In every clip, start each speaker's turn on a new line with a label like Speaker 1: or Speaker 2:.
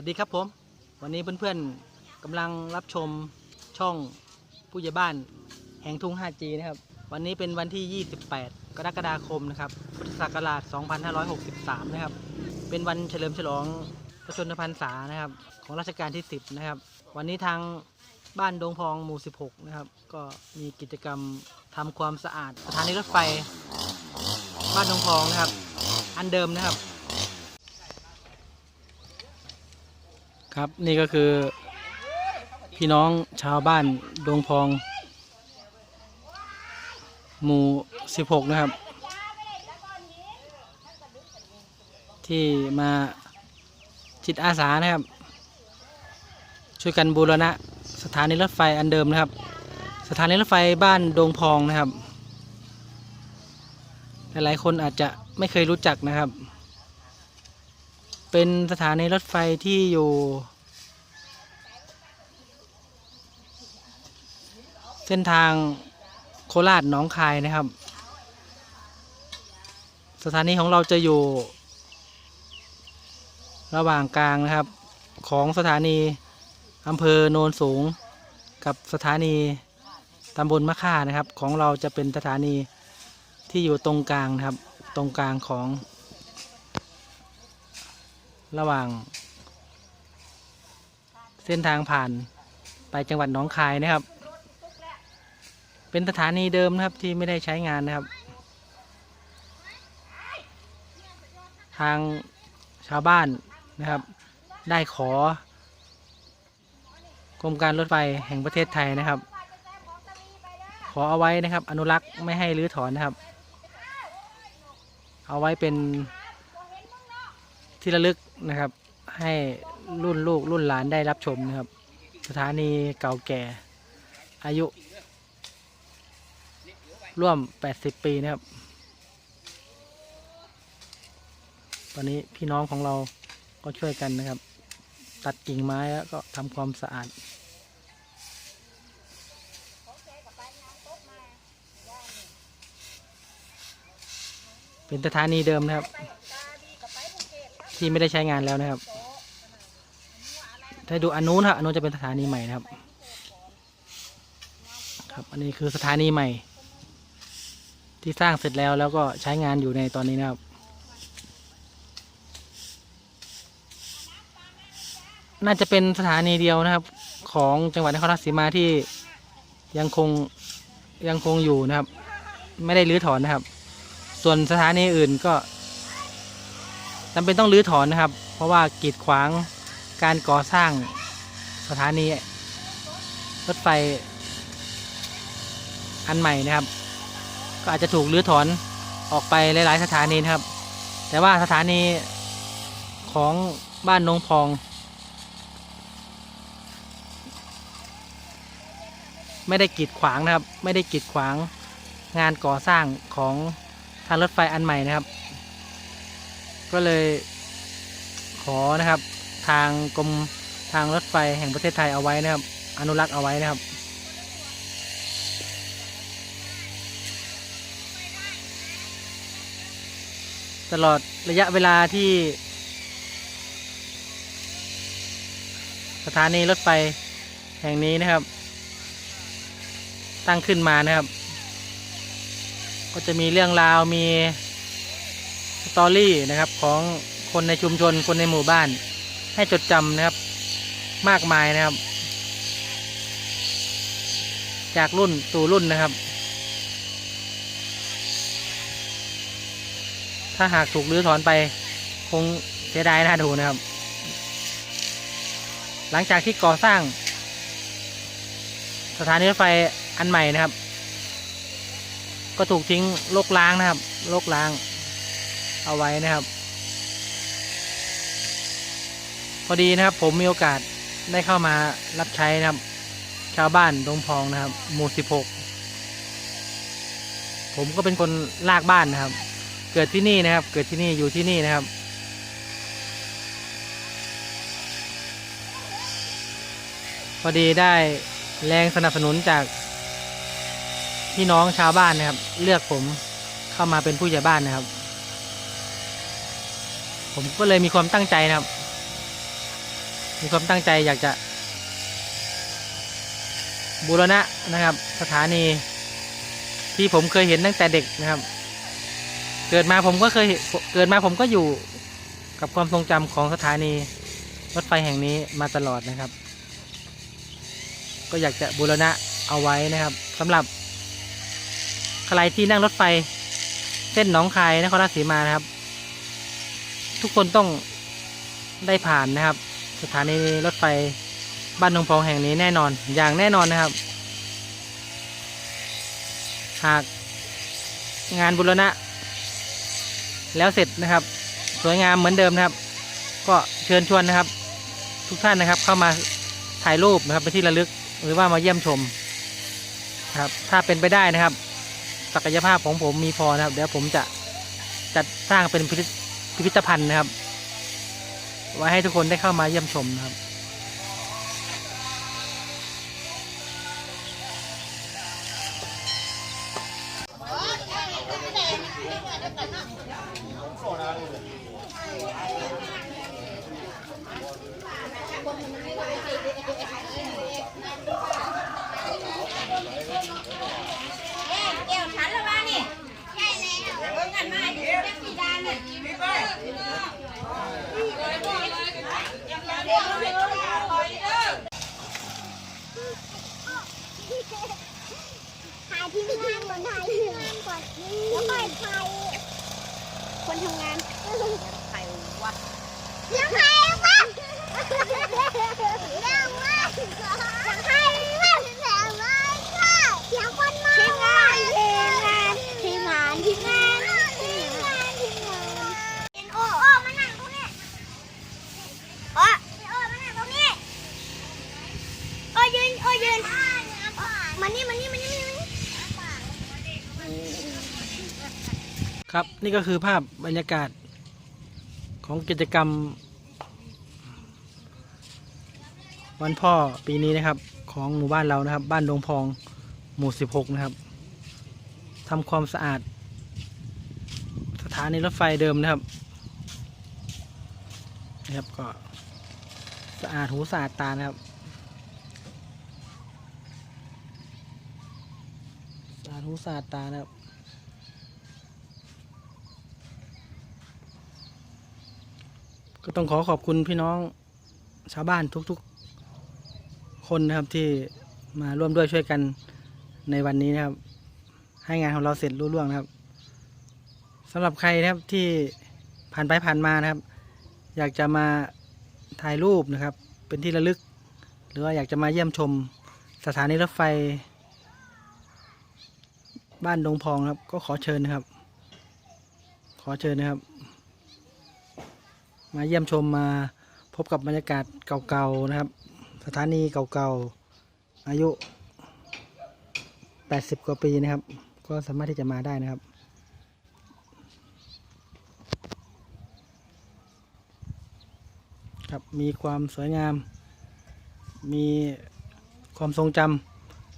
Speaker 1: วันนี้เพื่อนๆกำลังรับชมช่องผู้ใหญ่บ้านแห่งทุ่ง 5G นะครับ วันนี้เป็นวันที่ 28 กรกฎาคมนะครับ พุทธศักราช 2563 นะครับ เป็นวันเฉลิมฉลองพระชนมพรรษานะครับ ของรัชกาลที่ 10 นะครับ วันนี้ทางบ้านดงพองหมู่ 16 นะครับ ก็มีกิจกรรมทำความสะอาดสถานีรถไฟ บ้านดงพองนะครับ อันเดิมนะครับ ครับนี่ก็คือ พี่น้องชาวบ้านดงพอง หมู่ 16 นะครับ ที่มาจิตอาสานะครับ ช่วยกันบูรณะสถานีรถไฟอันเดิมนะครับ สถานีรถไฟบ้านดงพองนะครับ หลายๆคนอาจจะไม่เคยรู้จักนะครับ เป็นสถานีรถไฟที่อยู่ เส้นทางโคราชหนองคายนะครับ สถานีของเราจะอยู่ ระหว่างกลางนะครับ ของสถานีอำเภอโนนสูงกับสถานีตำบลมะค่านะครับ ของเราจะเป็นสถานีที่อยู่ตรงกลางนะครับ ตรงกลางของ ระหว่าง เส้นทางผ่านไปจังหวัดหนองคายนะครับ เป็นสถานีเดิมนะครับที่ไม่ได้ใช้งานนะครับ ทางชาวบ้านนะครับ ได้ขอกรมการรถไฟแห่งประเทศไทยนะครับ ขอเอาไว้นะครับ อนุรักษ์ไม่ให้รื้อถอนนะครับ เอาไว้เป็น ที่ระลึกนะครับ ให้รุ่นลูกรุ่นหลานได้รับชมนะครับ สถานีเก่าแก่ อายุ ร่วม 80 ปีนะครับ ตอนนี้พี่น้องของเราก็ช่วยกันนะครับ ตัดกิ่งไม้แล้วก็ทำความสะอาดเป็นสถานีเดิมนะครับ ที่ไม่ได้ใช้งานแล้วนะครับ ถ้าดูอันนู้นครับอันนู้นจะเป็นสถานีใหม่นะครับ ครับ อันนี้คือสถานีใหม่ ที่สร้างเสร็จแล้วแล้วก็ใช้งานอยู่ในตอนนี้นะครับน่าจะเป็นสถานีเดียวนะครับ ของจังหวัดนครราชสีมาที่ยังคงยังคงอยู่นะครับ ไม่ได้รื้อถอนนะครับ ส่วนสถานีอื่นก็ จำเป็นต้องรื้อถอนนะครับ เพราะว่ากีดขวางการก่อสร้างสถานีรถไฟอันใหม่นะครับ ก็อาจจะถูกรื้อถอนออกไปหลาย ๆ สถานีนะครับ แต่ว่าสถานีของบ้านนงพอง ไม่ได้กีดขวางนะครับ ไม่ได้กีดขวางงานก่อสร้างของทางรถไฟอันใหม่นะครับ ก็เลยขอนะครับ ทางกรมทางรถไฟแห่งประเทศไทยเอาไว้นะครับ อนุรักษ์เอาไว้นะครับ ตลอดระยะเวลาที่ สถานีรถไฟแห่งนี้นะครับ ตั้งขึ้นมานะครับ ก็จะมีเรื่องราวมี สตอรี่นะครับของคนในชุมชนคนในหมู่บ้าน ให้จดจำนะครับมากมายนะครับ จากรุ่นสู่รุ่นนะครับ ถ้าหากถูกรื้อถอนไปคงเสียดายน่าดูนะครับ หลังจากที่ก่อสร้าง สถานีรถไฟอันใหม่นะครับ ก็ถูกทิ้งลกล้างนะครับลกล้าง เอาไว้นะครับ พอดีนะครับผมมีโอกาสได้เข้ามารับใช้นะครับ ชาวบ้านดงพองนะครับ หมู่สิบหกผมก็เป็นคนลากบ้านนะครับ เกิดที่นี่นะครับ เกิดที่นี่อยู่ที่นี่นะครับ พอดีได้แรงสนับสนุนจากพี่น้องชาวบ้านนะครับ เลือกผมเข้ามาเป็นผู้ใหญ่บ้านนะครับ ผมก็เลยมีความตั้งใจนะครับ มีความตั้งใจอยากจะบูรณะนะครับ สถานี ที่ผมเคยเห็นตั้งแต่เด็กนะครับ เกิดมาผมก็เคยเกิดมาผมก็อยู่กับความทรงจำของสถานีรถไฟแห่งนี้มาตลอดนะครับ ก็อยากจะบูรณะเอาไว้นะครับสำหรับใครที่นั่งรถไฟเส้นหนองคายนครราชสีมานะครับ ทุกคนต้องได้ผ่านนะครับ สถานีรถไฟบ้านหนองพองแห่งนี้แน่นอนอย่างแน่นอนนะครับ หากงานบุรณะ แล้วเสร็จนะครับ สวยงามเหมือนเดิมนะครับ ก็เชิญชวนนะครับ ทุกท่านนะครับเข้ามาถ่ายรูปนะครับเป็นที่ระลึกหรือว่ามาเยี่ยมชมครับถ้าเป็นไปได้นะครับ ศักยภาพของผมมีพอนะครับ เดี๋ยวผมจะจัดสร้างเป็นพิ พิพิพิธภัณฑ์นะครับ ไว้ให้ทุกคนได้เข้ามาเยี่ยมชมนะครับ
Speaker 2: แก้วฉันแล้วว่านี่ใช่ แล้วเบิ่งกันมาอยู่จักสีดาเนี่ย
Speaker 3: ถ่ายทีมงานก่อนถ่ายทีมงานก่อนแล้วค่อยถ่ายคนทำงาน
Speaker 2: ใครวะ
Speaker 3: ยังไงวะยังไงยังไงยังไงเสียงคนมาทีมงานทีมงานทีมงานทีมงานทีมงานทีมงานโอ้โอ้มานั่งตรงนี้โอ้โอ้มานั่งตรงนี้โอ้ยืนโอ้ยืนมานี่มานี่มานี่มานี่
Speaker 1: ครับนี่ก็คือภาพบรรยากาศของกิจกรรม วันพ่อปีนี้นะครับ ของหมู่บ้านเรานะครับ บ้านดงพองหมู่ 16 นะครับทำความสะอาด สถานีรถไฟเดิมนะครับนะครับก็สะอาดหูสะอาดตานะครับสะอาดหูสะอาดตานะครับ ก็ต้องขอขอบคุณพี่น้องชาวบ้านทุกๆ คนนะครับที่มาร่วมด้วยช่วยกันในวันนี้นะครับ ให้งานของเราเสร็จรุ่ร่วงนะครับสำหรับใครนะครับที่ผ่านไปผ่านมานะครับ อยากจะมาถ่ายรูปนะครับ เป็นที่ระลึก หรือว่าอยากจะมาเยี่ยมชมสถานีรถไฟ บ้านดงพองครับ ก็ขอเชิญนะครับ ขอเชิญนะครับ มาเยี่ยมชมมาพบกับบรรยากาศเก่าๆนะครับ สถานีเก่าๆอายุ 80 กว่าปีนะครับ ก็สามารถที่จะมาได้นะครับครับมีความสวยงาม มีความทรงจ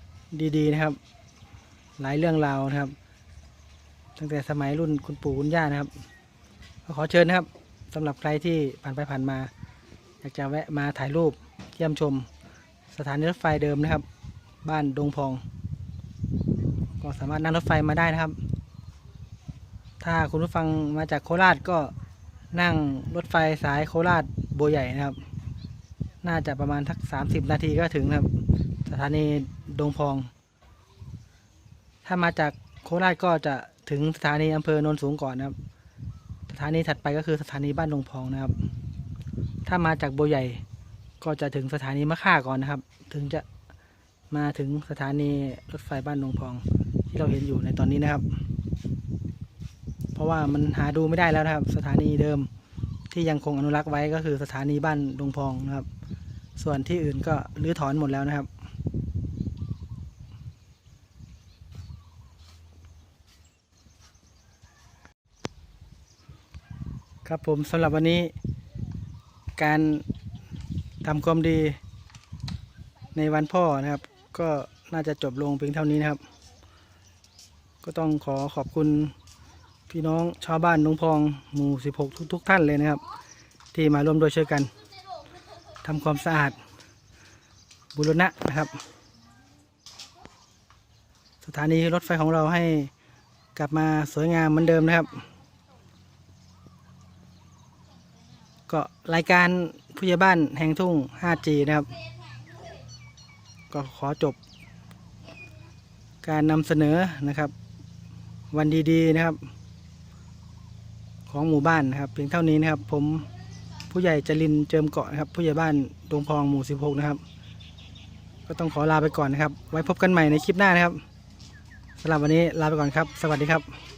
Speaker 1: ำดีๆนะครับ หลายเรื่องราวนะครับ ตั้งแต่สมัยรุ่นคุณปู่คุณย่านะครับ ขอเชิญนะครับ สำหรับใครที่ผ่านไปผ่านมา อยากจะแวะมาถ่ายรูปเยี่ยมชม สถานีรถไฟเดิมนะครับ บ้านดงพอง ก็สามารถนั่งรถไฟมาได้นะครับ ถ้าคุณผู้ฟังมาจากโคราชก็นั่งรถไฟสายโคราชโบใหญ่นะครับ น่าจะประมาณทัก 30 นาทีก็ถึงครับ สถานีดงพอง ถ้ามาจากโคราชก็จะถึงสถานีอำเภอโนนสูงก่อนนะครับ ถานีถัดไปก็คือสถานีบ้านดงพองนะครับ ถ้ามาจากโบวใหญ่ก็จะถึงสถานีมะค่าก่อนนะครับ ถึงจะมาถึงสถานีรถไฟบ้านดงพองที่เราเห็นอยู่ในตอนนี้นะครับ เพราะว่ามันหาดูไม่ได้แล้วนะครับ สถานีเดิมที่ยังคงอนุรักษ์ไว้ก็คือสถานีบ้านดงพองนะครับ ส่วนที่อื่นก็รื้อถอนหมดแล้วนะครับ ครับผมสำหรับวันนี้การทำความดีในวันพ่อนะครับ ก็น่าจะจบลงเพียงเท่านี้นะครับ ก็ต้องขอขอบคุณพี่น้องชาวบ้านนงพองหมู่ 16 ทุกๆท่านเลยนะครับ ที่มาร่วมด้วยช่วยกันทำความสะอาดบุรณะนะครับ สถานีรถไฟของเราให้กลับมาสวยงามเหมือนเดิมนะครับ ก็รายการผู้ใหญ่บ้านแห่งทุ่ง 5G นะครับ ก็ขอจบ การนำเสนอนะครับ วันดีๆนะครับ ของหมู่บ้านนะครับเพียงเท่านี้นะครับ ผมผู้ใหญ่จรินเจิมเกาะนะครับ ผู้ใหญ่บ้านดงพองหมู่ 16 นะครับ ก็ต้องขอลาไปก่อนนะครับ ไว้พบกันใหม่ในคลิปหน้านะครับสำหรับวันนี้ลาไปก่อนครับ สวัสดีครับ